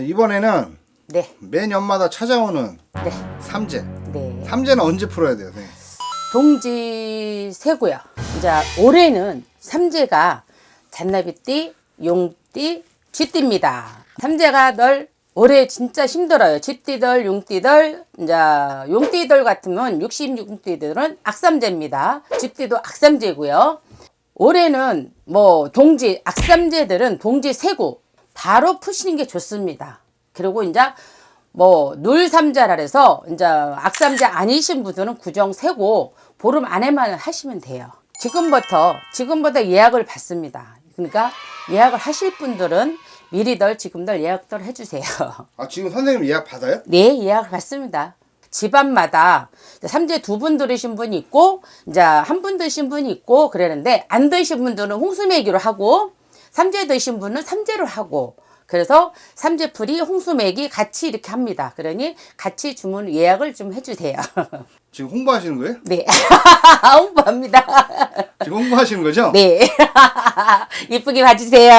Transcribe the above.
이번에는 네, 매년마다 찾아오는 네, 삼재. 네. 삼재는 언제 풀어야 돼요? 네. 동지 세고요. 이제 올해는 삼재가 잔나비띠, 용띠, 쥐띠입니다. 삼재가 널 올해 진짜 힘들어요. 쥐띠들, 용띠들, 이제 용띠들 같으면 66띠들은 악삼재입니다. 쥐띠도 악삼재고요. 올해는 뭐 동지 악삼재들은 동지 세고 바로 푸시는 게 좋습니다. 그리고 이제 뭐 눌삼자라 해서 이제 악삼자 아니신 분들은 구정 세고 보름 안에만 하시면 돼요. 지금부터 지금부터 예약을 받습니다. 그러니까 예약을 하실 분들은 미리들 지금들 예약들 해주세요. 아 지금 선생님 예약 받아요? 네, 예약을 받습니다. 집안마다 삼재 두 분 들으신 분이 있고 이제 한 분 드신 분이 있고 그러는데 안 드신 분들은 홍수매기로 하고 삼재 드신 분은 삼재로 하고 그래서 삼재풀이 홍수매기 같이 이렇게 합니다. 그러니 같이 주문 예약을 좀 해주세요. 지금 홍보하시는 거예요? 네, 홍보합니다. 지금 홍보하시는 거죠? 네, 이쁘게 봐주세요.